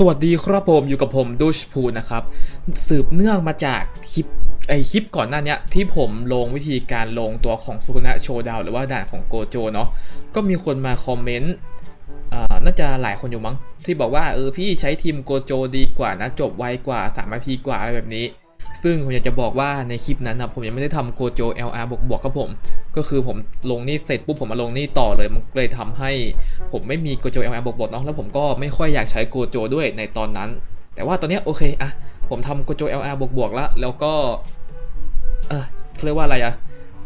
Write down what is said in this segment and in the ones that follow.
สวัสดีครับผมอยู่กับผมดูชพูนะครับ สืบเนื่องมาจากคลิปไอคลิปก่อนหน้านี้ที่ผมลงวิธีการลงตัวของสุกุนะโชดาวหรือว่าด่านของโกโจเนาะก็มีคนมาคอมเมนต์อ่าน่าจะหลายคนอยู่มั้ง ที่บอกว่าเออพี่ใช้ทีมโกโจดีกว่านะจบไวกว่า3นาทีกว่าอะไรแบบนี้ ซึ่งผมอยากจะบอกว่าในคลิปนั้นนะผมยังไม่ได้ทำโกโจ LR บวกบวกครับผม ก็คือผมลงนี่เสร็จปุ๊บผมมาลงนี่ต่อเลยมันเลยทำให้ผมไม่มีโกโจเอลแอลบวกบวกเนาะแล้วผมก็ไม่ค่อยอยากใช้โกโจด้วยในตอนนั้น แต่ว่าตอนเนี้ยโอเคอะผมทำโกโจ LR บวกบวกแล้วแล้วก็เออเขาเรียกว่าอะไรอะ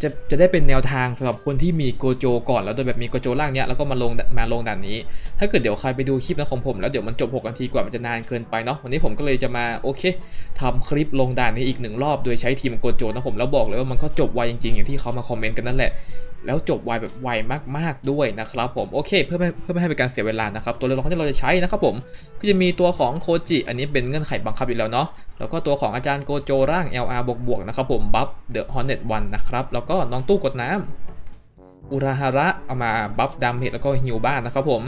จะจะได้เป็นแนวทางสำหรับคนที่มีโกโจก่อนแล้วโดยแบบมีโกโจล่างเนี้ยแล้วก็มาลงมาลงด่านนี้ ถ้าเกิดเดี๋ยวใครไปดูคลิปนะของผมแล้วเดี๋ยวมันจบ6นาทีกว่ามันจะนานเกินไปเนาะวันนี้ผมก็เลยจะมาโอเคทำคลิปลงด่านนี้อีกหนึ่งรอบ โดยใช้ทีมโกโจนะผมแล้วบอกเลยว่ามันก็จบไวจริงๆอย่างที่เขามาคอมเมนต์กันนั่นแหละ แล้วจบไวแบบไวมากๆด้วยนะครับผมโอเคเพื่อไม่เพื่อไม่ให้เป็นการเสียเวลานะครับตัวเรือละครที่เราจะใช้นะครับผมก็จะมีตัวของโคจิอันนี้เป็นเงื่อนไขบังคับอยู่แล้วเนาะแล้วก็ตัวของอาจารย์โกโจร่าง LR บวกบวกๆนะครับผมบัฟเดอะฮอนเน็ตวันนะครับแล้วก็น้องตู้กดน้ำอุราฮาระเอามาบัฟดาเมจแล้วก็ฮิวบ้านนะครับผม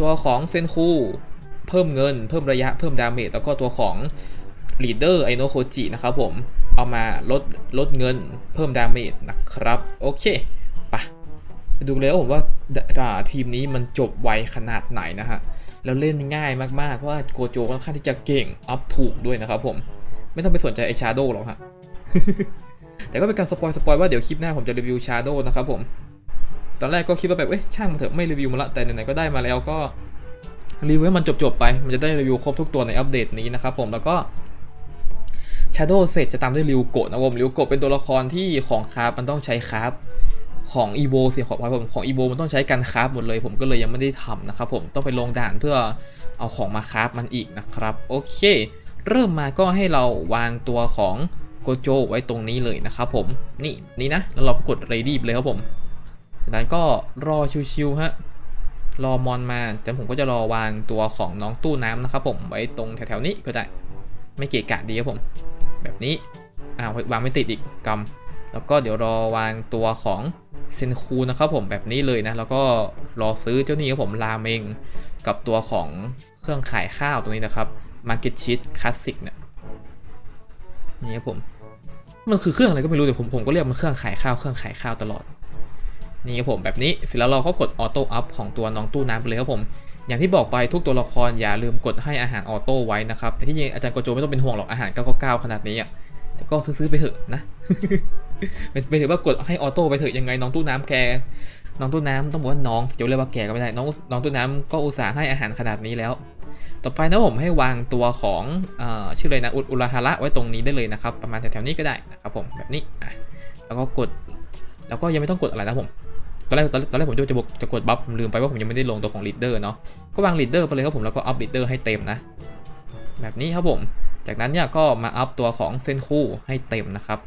ตัวของเซนคูเพิ่มเงิน เพิ่มระยะเพิ่มดาเมจแล้วก็ตัวของลีดเดอร์ไอโนโคจินะครับผมเอามาลดลดเงินเพิ่มดาเมจนะครับโอเค ดูเลยว่าผมว่าาทีมนี้มันจบไวขนาดไหนนะฮะ แล้วเล่นง่ายมากๆ เพราะว่าโกโจค่อนข้างที่จะเก่ง อัพถูกด้วยนะครับผม ไม่ต้องไปสนใจไอชาโดหรอกฮะ แต่ก็เป็นการสปอยสปอยว่าเดี๋ยวคลิปหน้าผมจะรีวิวชาโดนะครับผม ตอนแรกก็คิดว่าแบบเอ้ยช่างมันเถอะไม่รีวิวมาละ แต่ไหนๆก็ได้มาแล้วก็รีวิวให้มันจบๆไป มันจะได้รีวิวครบทุกตัวในอัปเดตนี้นะครับผม แล้วก็ Shadow เสร็จจะตามด้วยริวโกะนะผมริวโกะเป็นตัวละครที่ของคราฟมันต้องใช้คราฟ ของ EVO สิของผมของ EVO มันต้องใช้การคราฟหมดเลย ผมก็เลยยังไม่ได้ทำนะครับผมต้องไปลงด่านเพื่อเอาของมาคราฟมันอีกนะครับ โอเค เริ่มมาก็ให้เราวางตัวของโกโจไว้ตรงนี้เลยนะครับผมนี่นี่นะ แล้วเราก็กด ready เลยครับผมจากนั้นก็รอชิวๆฮะรอมอนมาแต่ผมก็จะรอวางตัวของน้องตู้น้ำนะครับผมไว้ตรงแถวๆนี้ก็ได้ ไม่เกะกะดีครับผม แบบนี้อ้าววางไม่ติดอีกกำ แล้วก็เดี๋ยวรอวางตัวของเซนคูนะครับผมแบบนี้เลยนะ แล้วก็รอซื้อเจ้านี้ครับผมราเมงกับตัวของเครื่องขายข้าวตรงนี้นะครับ Market Sheet Classic เนี่ยนี่ครับผม มันคือเครื่องอะไรก็ไม่รู้แต่ผมผมก็เรียกมันเครื่องขายข้าวเครื่องขายข้าวตลอด นี่ครับผมแบบนี้เสร็จแล้วเราก็กดออโต้อัพของตัวน้องตู้น้ำไปเลยครับผมอย่างที่บอกไปทุกตัวละครอย่าลืมกดให้อาหารออโต้ไว้นะครับแต่ที่จริงอาจารย์โกโจไม่ต้องเป็นห่วงหรอกอาหาร 999 ขนาดนี้อะแต่ก็ซื้อๆไปเถอะนะ เป็นเป็นถือว่ากดให้ออโต้ไปเถอะยังไงน้องตู้น้ำแก น้องตู้น้ำต้องบอกว่าน้องจะเรียกว่าแกก็ไม่ได้น้องน้องตู้น้ำก็อุตส่าห์ให้อาหารขนาดนี้แล้ว ต่อไปนะผมให้วางตัวของอชื่ออะไรนะอุอุราฮาระไว้ตรงนี้ได้เลยนะครับ ประมาณแถวๆนี้ก็ได้นะครับผมแบบนี้อะแล้วก็กด แล้วก็ยังไม่ต้องกดอะไรนะผมตอนแรกตอนแรกผมจะบกจะกดบัฟผมลืมไปว่าผมยังไม่ได้ลงตัวของลีดเดอร์เนาะก็วางลีดเดอร์ไปเลยครับผมแล้วก็อัพลีดเดอร์ให้เต็มนะ แบบนี้ครับผม จากนั้นเนี่ยก็มาอัพตัวของเส้นคู่ให้เต็มนะครับ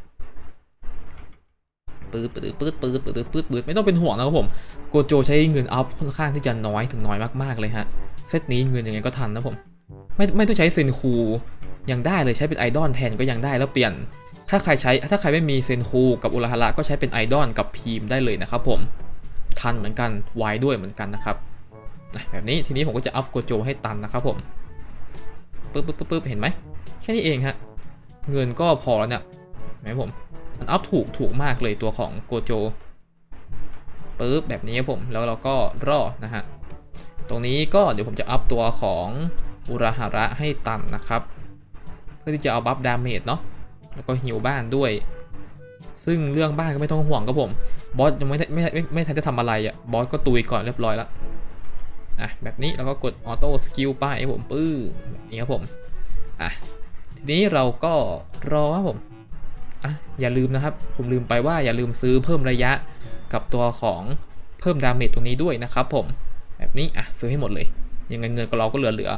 ปืดปืดปืดปืดปืดปืดปืดไม่ต้องเป็นห่วงนะครับผมโกโจใช้เงินอัพค่อนข้างที่จะน้อยถึงน้อยมากๆเลยฮะเซตนี้เงินยังไงก็ทันนะผมไม่ไม่ต้องใช้เซนคูยังได้เลยใช้เป็นไอดอลแทนก็ยังได้แล้วเปลี่ยน ถ้าใครใช้ถ้าใครไม่มีเซนคูกับอุลฮาระก็ใช้เป็นไอดอลกับพีมได้เลยนะครับผมทันเหมือนกันไวด้วยเหมือนกันนะครับแบบนี้ทีนี้ผมก็จะอัพโกโจให้ตันนะครับผมปึ๊บปึ๊บปึ๊บปึ๊บเห็นไหมแค่นี้เองฮะเงินก็พอแล้วเนี่ยเห็นไหมผม มันอัพถูกถูกมากเลยตัวของโกโจปึ๊บแบบนี้ครับผมแล้วเราก็รอนะฮะตรงนี้ก็เดี๋ยวผมจะอัพตัวของอุราฮาระให้ตันนะครับ เพื่อที่จะเอาบัฟดาเมจเนาะแล้วก็ฮิวบ้านด้วย ซึ่งเรื่องบ้านก็ไม่ต้องห่วงครับผมบอสยังไม่ได้ไม่ไม่ไม่ทันจะทำอะไรอะ่ะบอสก็ตุยก่อนเรียบร้อยแล้วอะแบบนี้เราก็กดออโต้สกิลป้ายครับผมปื้อแบนี้ครับผมอะทีนี้เราก็รอครับผม อะอย่าลืมนะครับ ผมลืมไปว่าอย่าลืมซื้อเพิ่มระยะกับตัวของเพิ่มดาเมจตรงนี้ด้วยนะครับผมแบบนี้อะซื้อให้หมดเลย ยังไงเงินก็เราก็เหลือเหลือ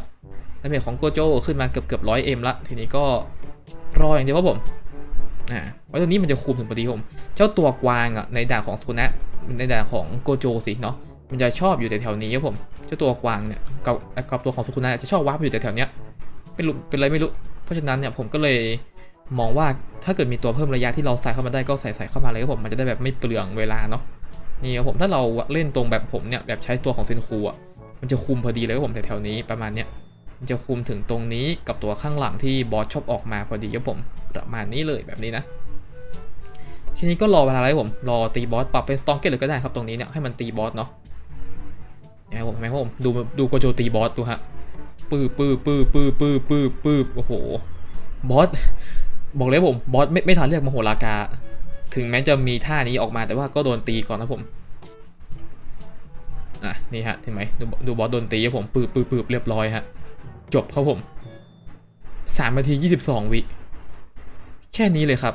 ดาเมจของโกโจขึ้นมาเกือบเกือบร้อยเอ็มละ ทีนี้ก็รออย่างเดียวครับผมอ่าไว้ตัวนี้มันจะคุมถึงพอดีผมเจ้าตัวกวางอะในด่านของทูนะในด่านของโกโจสิเนาะมันจะชอบอยู่แต่แถวนี้ครับผม เจ้าตัวกวางเนี่ยกับกับตัวของสุคุนะจะชอบวาร์ปอยู่แต่แถวเนี้ยไม่รู้เป็นอะไรไม่รู้ เพราะฉะนั้นเนี่ยผมก็เลย มองว่าถ้าเกิดมีตัวเพิ่มระยะที่เราใส่เข้ามาได้ก็ใส่ใส่เข้ามาเลยครับผมมันจะได้แบบไม่เปลืองเวลาเนาะนี่ครับผมถ้าเราเล่นตรงแบบผมเนี่ยแบบใช้ตัวของเซนคูอะมันจะคุมพอดีเลยครับผมแถวๆนี้ประมาณเนี้ยมันจะคุมถึงตรงนี้กับตัวข้างหลังที่บอสชอบออกมาพอดีครับผมประมาณนี้เลยแบบนี้นะทีนี้ก็รอเวลาอะไรผมรอตีบอสปรับเป็นสตองเกตเลยก็ได้ครับตรงนี้เนี่ยให้มันตีบอสเนาะเห็นไหมผมเห็นไหมผมดูดูโกโจตีบอสดูฮะปื้อปื้อปื้อปื้อปื้อปื้อปื้อโอ้โหบอส บอกเลยผมบอสไม่ไม่ทันเรียกมโหรากา ถึงแม้จะมีท่านี้ออกมาแต่ว่าก็โดนตีก่อนนะผมอะนี่ฮะเห็นไหมดูดูบอสโดนตีครับผมปื้อปื้อปื้อเรียบร้อยฮะจบครับผมสามนาทียี่สิบสองวิ แค่นี้เลยครับ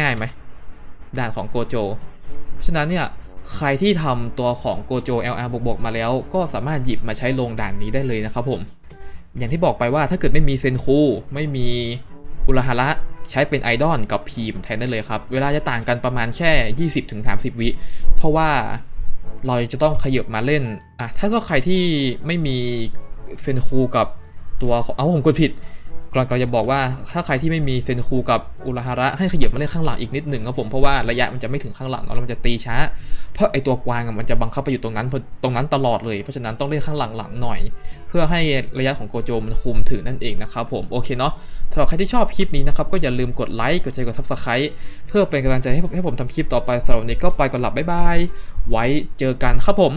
ง่ายไหมด่านของโกโจฉะนั้นเนี่ยใครที่ทำตัวของโกโจ LR บวกๆมาแล้ว ก็สามารถหยิบมาใช้ลงด่านนี้ได้เลยนะครับผม อย่างที่บอกไปว่าถ้าเกิดไม่มีเซนคูไม่มีอุราฮาระ ใช้เป็นไอดอลกับพีมแทนได้เลยครับ เวลาจะต่างกันประมาณแค่ 20-30 วิ เพราะว่าเราจะต้องขยับมาเล่นอะถ้าว่าใครที่ไม่มีเซนคูกับตัวของเอาผมกดผิด กำลังกำลังจะบอกว่าถ้าใครที่ไม่มีเซนคูกับอุราฮาระให้ขยับมาเล่นข้างหลังอีกนิดหนึ่งครับผมเพราะว่าระยะมันจะไม่ถึงข้างหลังแล้วมันจะตีช้า เพราะไอตัวกวางมันจะบังคับไปอยู่ตรงนั้นตรงนั้นตลอดเลยเพราะฉะนั้นต้องเล่นข้างหลังหลังหน่อย เพื่อให้ระยะของโกโจมันคุมถึงนั่นเองนะครับผมโอเคเนาะสำหรับใครที่ชอบคลิปนี้นะครับก็อย่าลืมกดไลค์กดแชร์กดซับสไครต์เพื่อเป็นกำลังใจให้ผมให้ผมทำคลิปต่อไปสำหรับวันนี้ก็ไปก่อนหลับบ๊ายบายไว้เจอกันครับผม